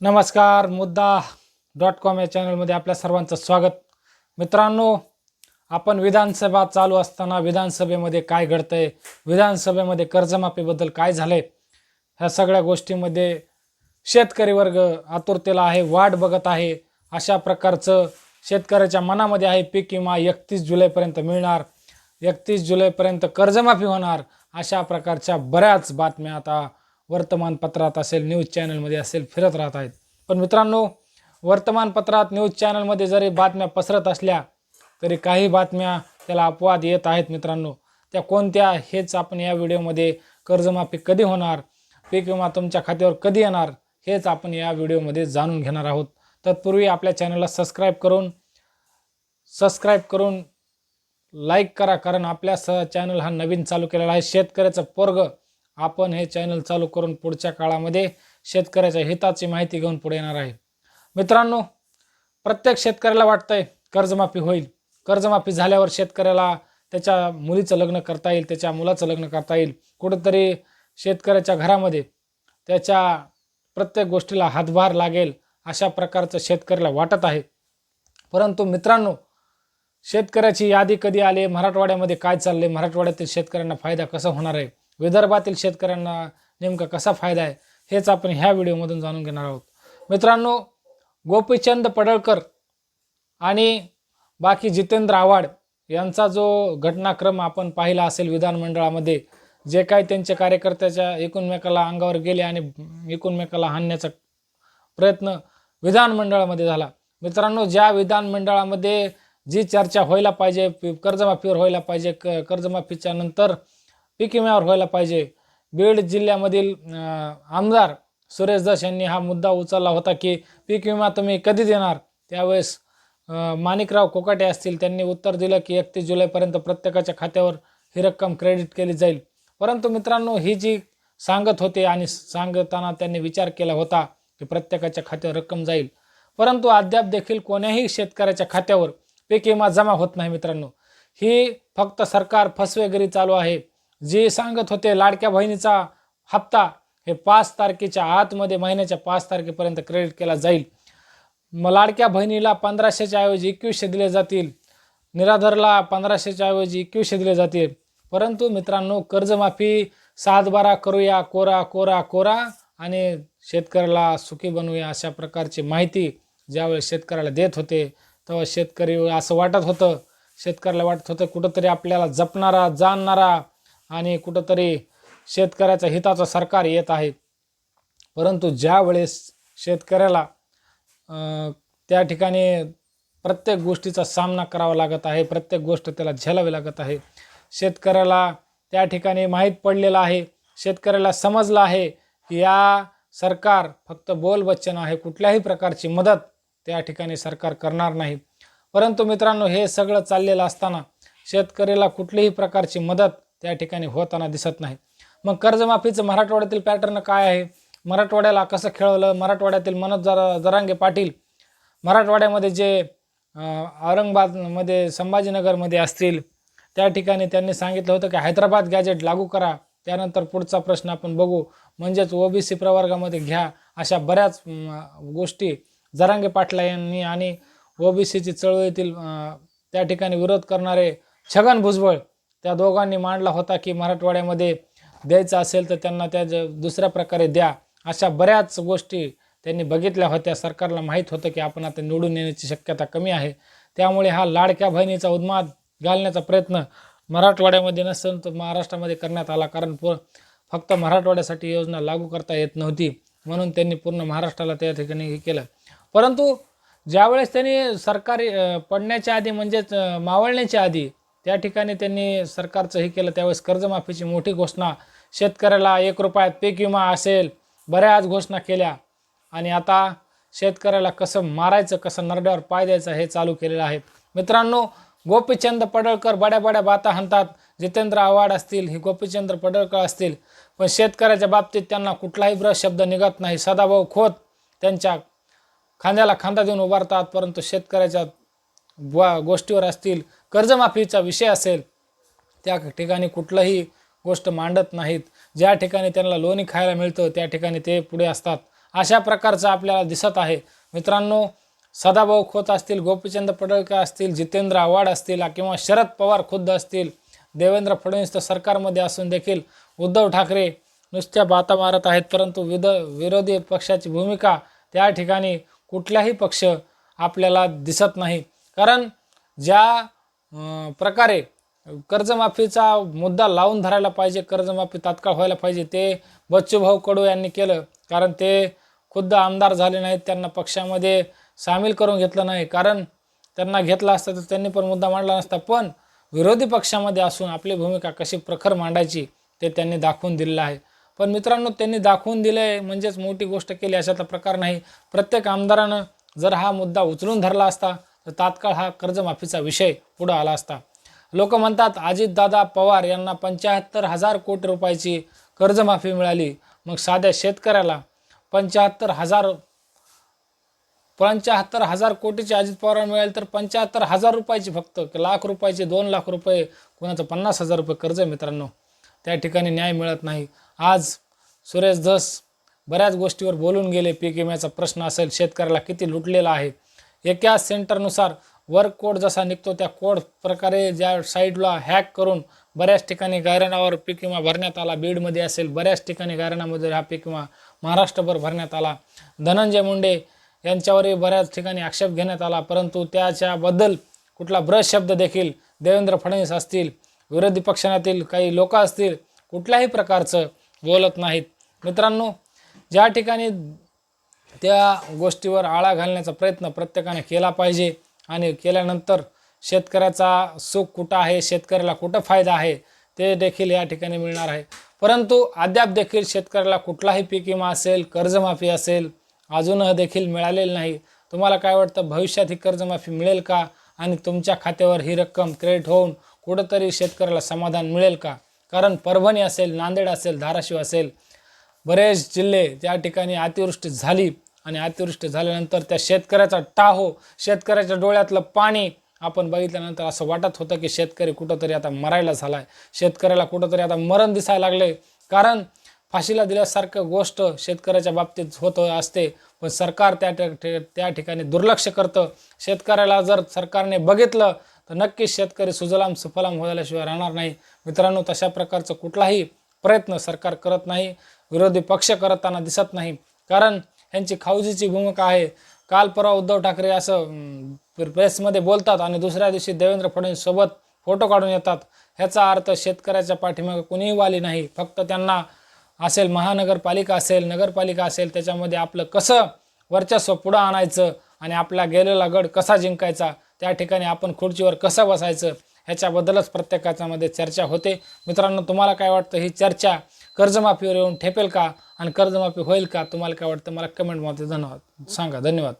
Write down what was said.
नमस्कार मुद्दा dot com या चॅनलमध्ये आपल्या सर्वांचं स्वागत. मित्रांनो आपण विधानसभा चालू असताना विधानसभेमध्ये काय घडतंय विधानसभेमध्ये कर्जमाफीबद्दल काय झालंय ह्या सगळ्या गोष्टीमध्ये शेतकरी वर्ग आतुरतेला आहे वाट बघत आहे. अशा प्रकारचं शेतकऱ्याच्या मनामध्ये आहे पीक विमा एकतीस जुलैपर्यंत मिळणार एकतीस जुलैपर्यंत कर्जमाफी होणार अशा प्रकारच्या बऱ्याच बातम्या आता वर्तमानपत्रात असेल न्यूज चॅनलमध्ये असेल फिरत राहत आहेत. पण मित्रांनो वर्तमानपत्रात न्यूज चॅनलमध्ये जरी बातम्या पसरत असल्या तरी काही बातम्या त्याला अपवाद येत आहेत मित्रांनो. त्या कोणत्या हेच आपण या व्हिडिओमध्ये कर्जमाफी कधी होणार पीक विमा तुमच्या खात्यावर कधी येणार हेच आपण या व्हिडिओमध्ये जाणून घेणार आहोत. तत्पूर्वी आपल्या चॅनलला सबस्क्राईब करून सबस्क्राईब करून लाईक करा कारण आपल्या स चॅनल हा नवीन चालू केलेला आहे. शेतकऱ्याचं पोरग आपण हे चॅनल चालू करून पुढच्या काळामध्ये शेतकऱ्याच्या हिताची माहिती घेऊन पुढे येणार आहे. मित्रांनो प्रत्येक शेतकऱ्याला वाटतंय कर्जमाफी होईल. कर्जमाफी झाल्यावर शेतकऱ्याला त्याच्या मुलीचं लग्न करता येईल त्याच्या मुलाचं लग्न करता येईल. कुठंतरी शेतकऱ्याच्या घरामध्ये त्याच्या प्रत्येक गोष्टीला हातभार लागेल अशा प्रकारचं शेतकऱ्याला वाटत आहे. परंतु मित्रांनो शेतकऱ्याची यादी कधी आली? मराठवाड्यामध्ये काय चालले मराठवाड्यातील शेतकऱ्यांना फायदा कसा होणार आहे? विदर्भातील शेतकऱ्यांना नेमका कसा फायदा आहे हेच आपण ह्या व्हिडिओमधून जाणून घेणार आहोत. मित्रांनो गोपीचंद पडळकर आणि बाकी जितेंद्र आव्हाड यांचा जो घटनाक्रम आपण पाहिला असेल विधानमंडळामध्ये जे काही त्यांच्या कार्यकर्त्याच्या एकूणमेकाला अंगावर गेले आणि एकूणमेकाला हाणण्याचा प्रयत्न विधानमंडळामध्ये झाला. मित्रांनो ज्या विधानमंडळामध्ये जी चर्चा व्हायला पाहिजे कर्जमाफीवर व्हायला पाहिजे क कर्जमाफीच्या नंतर पीक विम्यावर व्हायला पाहिजे. बीड जिल्ह्यामधील आमदार सुरेश दास यांनी हा मुद्दा उचलला होता की पीक विमा तुम्ही कधी देणार? त्यावेळेस माणिकराव कोकाटे असतील त्यांनी उत्तर दिलं की एकतीस जुलैपर्यंत प्रत्येकाच्या खात्यावर ही रक्कम क्रेडिट केली जाईल. परंतु मित्रांनो ही जी सांगत होते आणि सांगताना त्यांनी विचार केला होता की प्रत्येकाच्या खात्यावर रक्कम जाईल. परंतु अद्याप देखील कोण्याही शेतकऱ्याच्या खात्यावर पीक विमा जमा होत नाही मित्रांनो. ही फक्त सरकार फसवेगिरी चालू आहे. जे सांगत होते लाडक्या बहिणीचा हप्ता हे पाच तारखेच्या आतमध्ये महिन्याच्या पाच तारखेपर्यंत क्रेडिट केला जाईल. मग लाडक्या बहिणीला पंधराशेच्या ऐवजी एकवीसशे दिले जातील. निराधारला पंधराशेच्या ऐवजी एकवीसशे दिले जातील. परंतु मित्रांनो कर्जमाफी सातबारा करूया कोरा कोरा कोरा आणि शेतकऱ्याला सुखी बनवूया अशा प्रकारची माहिती ज्यावेळेस शेतकऱ्याला देत होते तेव्हा शेतकरी असं वाटत होतं शेतकऱ्याला वाटत होतं कुठंतरी आपल्याला जपणारा जाणणारा आणि कुठंतरी शेतकऱ्याच्या हिताचं सरकार येत आहे. परंतु ज्या वेळेस शेतकऱ्याला त्या ठिकाणी प्रत्येक गोष्टीचा सामना करावा लागत आहे प्रत्येक गोष्ट त्याला झेलावी लागत आहे शेतकऱ्याला त्या ठिकाणी माहीत पडलेलं आहे शेतकऱ्याला समजलं आहे की या सरकार फक्त बोलबच्चन आहे कुठल्याही प्रकारची मदत त्या ठिकाणी सरकार करणार नाही. परंतु मित्रांनो हे सगळं चाललेलं असताना शेतकऱ्याला कुठलीही प्रकारची मदत त्या ठिकाणी होताना दिसत नाही. मग कर्जमाफीचं मराठवाड्यातील पॅटर्न काय आहे? मराठवाड्याला कसं खेळवलं? मराठवाड्यातील मनोज जरा जरांगे पाटील मराठवाड्यामध्ये जे औरंगाबादमध्ये संभाजीनगरमध्ये असतील त्या ठिकाणी त्यांनी सांगितलं होतं की हैदराबाद गॅजेट लागू करा. त्यानंतर पुढचा प्रश्न आपण बघू. म्हणजेच ओबीसी प्रवर्गामध्ये घ्या अशा बऱ्याच गोष्टी जरांगे पाटला यांनी आणि ओबीसीची चळवळीतील त्या ठिकाणी विरोध करणारे छगन भुजबळ त्या दोघांनी मांडला होता की मराठवाड्यामध्ये द्यायचं असेल तर त्यांना त्या ज- दुसऱ्या प्रकारे द्या. अशा बऱ्याच गोष्टी त्यांनी बघितल्या होत्या. सरकारला माहीत होतं की आपण आता निवडून येण्याची शक्यता कमी आहे. त्यामुळे हा लाडक्या बहिणीचा उन्माद घालण्याचा प्रयत्न मराठवाड्यामध्ये नसेल तर महाराष्ट्रामध्ये करण्यात आला. कारण पु फक्त मराठवाड्यासाठी योजना लागू करता येत नव्हती. म्हणून त्यांनी पूर्ण महाराष्ट्राला त्या ठिकाणी हे केलं. परंतु ज्यावेळेस त्यांनी सरकारी पडण्याच्या आधी म्हणजेच मावळण्याच्या आधी त्या ठिकाणी त्यांनी सरकारचं हे केलं. त्यावेळेस कर्जमाफीची मोठी घोषणा. शेतकऱ्याला एक रुपयात पीक विमा असेल बऱ्याच घोषणा केल्या. आणि आता शेतकऱ्याला कसं मारायचं कसं नरड्यावर पाय द्यायचं हे चालू केलेलं आहे. मित्रांनो गोपीचंद पडळकर बड्या बड्या बाता हाणतात. जितेंद्र आव्हाड असतील हे गोपीचंद्र पडळकर असतील. पण शेतकऱ्याच्या बाबतीत त्यांना कुठलाही ब्रश शब्द निघत नाही. सदाभाऊ खोत त्यांच्या खांद्याला खांदा देऊन उभारतात परंतु शेतकऱ्याच्या गोष्टीवर असतील कर्जमाफीचा विषय असेल त्या ठिकाणी कुठलंही गोष्ट मांडत नाहीत. ज्या ठिकाणी त्यांना लोणी खायला मिळतं त्या ठिकाणी ते पुढे असतात. अशा प्रकारचं आपल्याला दिसत आहे. मित्रांनो सदाभाऊ खोत असतील गोपीचंद पडळकर असतील जितेंद्र आव्हाड असतील किंवा शरद पवार खुद्द असतील देवेंद्र फडणवीस तर सरकारमध्ये असून देखील उद्धव ठाकरे नुसत्या बाता मारत आहेत परंतु विद विरोधी पक्षाची भूमिका त्या ठिकाणी कुठलाही पक्ष आपल्याला दिसत नाही. कारण ज्या प्रकारे कर्जमाफीचा मुद्दा लावून धरायला पाहिजे कर्जमाफी तात्काळ व्हायला पाहिजे ते बच्चूभाऊ कडू यांनी केलं. कारण ते खुद्द आमदार झाले नाहीत त्यांना पक्षामध्ये सामील करून घेतलं नाही. कारण त्यांना घेतला असता तर त्यांनी पण मुद्दा मांडला नसता. पण विरोधी पक्षामध्ये असून आपली भूमिका कशी प्रखर मांडायची ते त्यांनी दाखवून दिलेलं आहे. पण मित्रांनो त्यांनी दाखवून दिले म्हणजेच मोठी गोष्ट केली अशातला प्रकार नाही. प्रत्येक आमदारानं जर हा मुद्दा उचलून धरला असता तर तात्काळ हा कर्जमाफीचा विषय पुढं आला असता. लोक म्हणतात अजितदादा पवार यांना पंच्याहत्तर हजार कोटी रुपयाची कर्जमाफी मिळाली. मग साध्या शेतकऱ्याला पंच्याहत्तर हजार पंच्याहत्तर हजार कोटीची अजित पवार मिळेल तर पंच्याहत्तर हजार रुपयाची फक्त लाख रुपयाचे दोन लाख रुपये कोणाचं पन्नास हजार रुपये कर्ज मित्रांनो. त्या ठिकाणी न्याय मिळत नाही. आज सुरेश धस बऱ्याच गोष्टीवर बोलून गेले. पीक विम्याचा प्रश्न असेल शेतकऱ्याला किती लुटलेला आहे? एका सेंटरनुसार वर्क कोड जसा निघतो त्या कोड प्रकारे ज्या साईडला हॅक करून बऱ्याच ठिकाणी गायरानावर पीक विमा भरण्यात आला बीडमध्ये असेल बऱ्याच ठिकाणी गायरानामध्ये हा पीक विमा महाराष्ट्रभर भरण्यात आला. धनंजय मुंडे यांच्यावरही बऱ्याच ठिकाणी आक्षेप घेण्यात आला परंतु त्याच्याबद्दल कुठला ब्रश शब्द देखील देवेंद्र फडणवीस असतील विरोधी पक्षातील काही लोक असतील कुठल्याही प्रकारचं बोलत नाहीत. मित्रांनो ज्या ठिकाणी त्या गोष्टीवर आळा घालण्याचा प्रयत्न प्रत्येकाने केला पाहिजे. आणि केल्यानंतर शेतकऱ्याचा सुख कुठं आहे शेतकऱ्याला कुठं फायदा आहे ते देखील या ठिकाणी मिळणार आहे. परंतु अद्याप देखील शेतकऱ्याला कुठलाही पीक विमा असेल कर्जमाफी असेल अजून देखील मिळालेलं नाही. तुम्हाला काय वाटतं भविष्यात ही कर्जमाफी मिळेल का? आणि तुमच्या खात्यावर ही रक्कम क्रेडिट होऊन कुठंतरी शेतकऱ्याला समाधान मिळेल का? कारण परभणी असेल नांदेड असेल धाराशिव असेल बरेच जिल्हे त्या ठिकाणी अतिवृष्टी झाली आणि अतिवृष्टी झाल्यानंतर त्या शेतकऱ्याचा टाहो शेतकऱ्याच्या डोळ्यातलं पाणी आपण बघितल्यानंतर असं वाटत होतं की शेतकरी कुठंतरी आता मरायला झाला आहे शेतकऱ्याला कुठंतरी आता मरण दिसायला लागले. कारण फाशीला दिल्यासारखं गोष्ट शेतकऱ्याच्या बाबतीत होत असते पण सरकार त्या त्या ठिकाणी दुर्लक्ष करतं. शेतकऱ्याला जर सरकारने बघितलं तर नक्कीच शेतकरी सुजलाम सुफलाम होल्याशिवाय राहणार नाही. मित्रांनो तशा प्रकारचं कुठलाही प्रयत्न सरकार करत नाही. विरोधी पक्ष करताना दिसत नाही. कारण यांची खाऊजीची भूमिका आहे. काल परवा उद्धव ठाकरे असं प्रेसमध्ये बोलतात आणि दुसऱ्या दिवशी देवेंद्र फडणवीस सोबत फोटो काढून येतात. ह्याचा अर्थ शेतकऱ्याच्या पाठीमागे कुणीही वाली नाही. फक्त त्यांना असेल महानगरपालिका असेल नगरपालिका असेल त्याच्यामध्ये आपलं कसं वर्चस्व पुढं आणायचं आणि आपला गेलेला गड कसा जिंकायचा त्या ठिकाणी आपण खुर्चीवर कसं बसायचं ह्याच्याबद्दलच प्रत्येकाच्यामध्ये चर्चा होते. मित्रांनो तुम्हाला काय वाटतं? ही चर्चा कर्जमाफीवर येऊन ठेपेल का? आणि कर्जमाफी होईल का? तुम्हाला काय वाटतं? मला कमेंटमध्ये धन्यवाद सांगा. धन्यवाद.